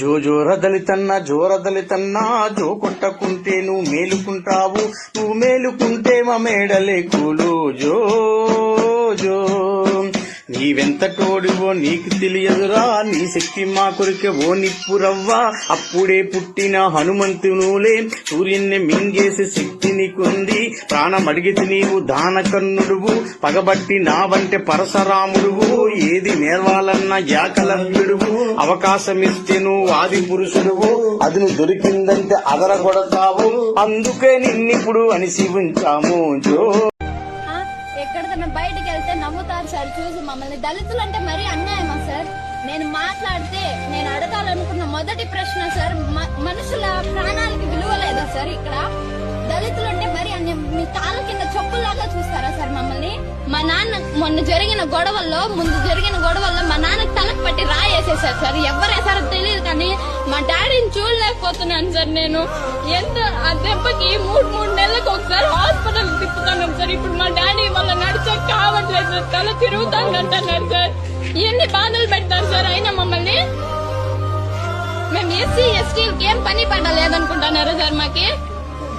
జో జోర జోరదలితన్నా జో కొట్టకుంటే నువ్వు మేలుకుంటావు. నువ్వు మేలుకుంటే మా మేడలే కూలు జో జో నీవెంత నీకు తెలియదురా. నీ శక్తి మా కొరికే ఓ నిప్పురవ్వా అప్పుడే పుట్టిన హనుమంతునులే సూర్యున్ని మింగేసే శక్తి నీకుంది. ప్రాణం అడిగితే నీవు దాన కన్నుడువు పగబట్టి నా వంటి పరశరాముడువు. ఏది నేర్వాలన్న యాకలవ్యుడువు. అవకాశం ఇస్తే నువ్వు ఆది పురుషుడువు. అది నువ్వు దొరికిందంటే అదరగొడతావు. అందుకే నిన్నిప్పుడు అనిసి ఉంచాము జో. ఎక్కడికైనా బయటకు వెళ్తే నవ్వుతారు సార్. చూసి మమ్మల్ని దళితులు అంటే మరీ అన్యాయమా సార్? నేను మాట్లాడితే నేను అడగాలనుకున్న మొదటి ప్రశ్న సార్ మనుషుల ప్రాణాలకి విలువ లేదా సార్ ఇక్కడ? దళితులు అంటే మరి అన్యాయం. మీ కాళ్ళ కింద చెప్పుల్లాగా చూస్తారా సార్ మమ్మల్ని? మా నాన్న మొన్న జరిగిన గొడవల్లో ముందు జరిగిన గొడవల్లో మా నాన్నకి తలకు పట్టి రాయేసేసారు సార్. ఎవరేసారో తెలియదు కానీ మా డాడీని చూడలేకపోతున్నాను సార్ నేను. ఎంత ఆ దెబ్బకి మూడు మూడు నెలలకు ఒకసారి హాస్పిటల్ తిప్పుతున్నాం సార్. ఇప్పుడు మా తల తిరుగుతాను అంటున్నారు సార్. ఎన్ని బాధలు పెడతారు సార్ అయినా మమ్మల్ని? మేము ఎస్సీ ఎస్టీలకి ఏం పని పడలేదనుకుంటున్నారు సార్ మాకి?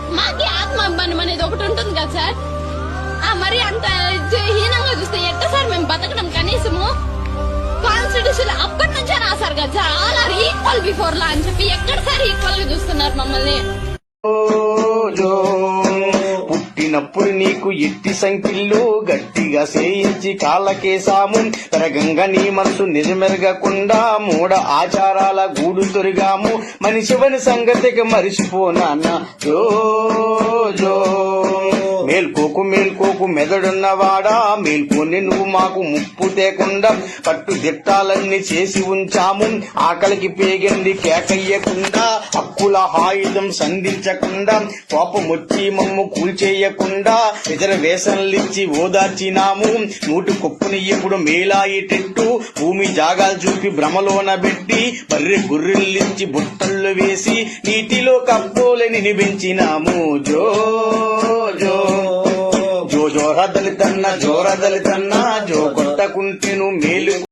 మాకి ఆత్మాభిమానం అనేది ఒకటి ఉంటుంది కదా సార్. ఆ మరి అంత హీనంగా చూస్తే ఎట్ట సార్ మేము బతకడం కనీసము? కాన్స్టిట్యూషన్ అప్పటి నుంచే రాశారు కదా sir. All are equal before law అని చెప్పి ఎక్కడ సార్ ఈక్వల్గా చూస్తున్నారు మమ్మల్ని? పుట్టినప్పుడు నీకు ఎట్టి సంఖ్యలు గట్టిగా సేయించి కాళ్ళకేసాము పెరగంగా నీ మనసు నిజమెరగకుండా మూడ ఆచారాల గూడు తొరిగాము. మనిషివని సంగతికి మరిచిపోనా రోజు మేల్కోకు మేల్కోకు మెదడున్నవాడా మేల్కొని నువ్వు మాకు ముప్పు తేకుండా పట్టు దిట్టాలన్నీ చేసి ఉంచాము. ఆకలికి పేగింది కేకయ్యకుండా హక్కుల ఆయుధం సంధించకుండా కోపం వచ్చి మమ్ము కూల్చేయకుండా రిజర్వేషన్లిచ్చి ఓదార్చినాము. నూటి కుప్పనియ్యప్పుడు ఎప్పుడు మేలాయిటెట్టు భూమి జాగాలు చూపి భ్రమలోన పెట్టి బర్రె గుర్రెల్లించి బుట్టల్లో వేసి నీటిలో కప్పోలని నిబించినాము జో జోర దళితన్న జోర దళితన్న జో కొట్టకుంటేను మేలు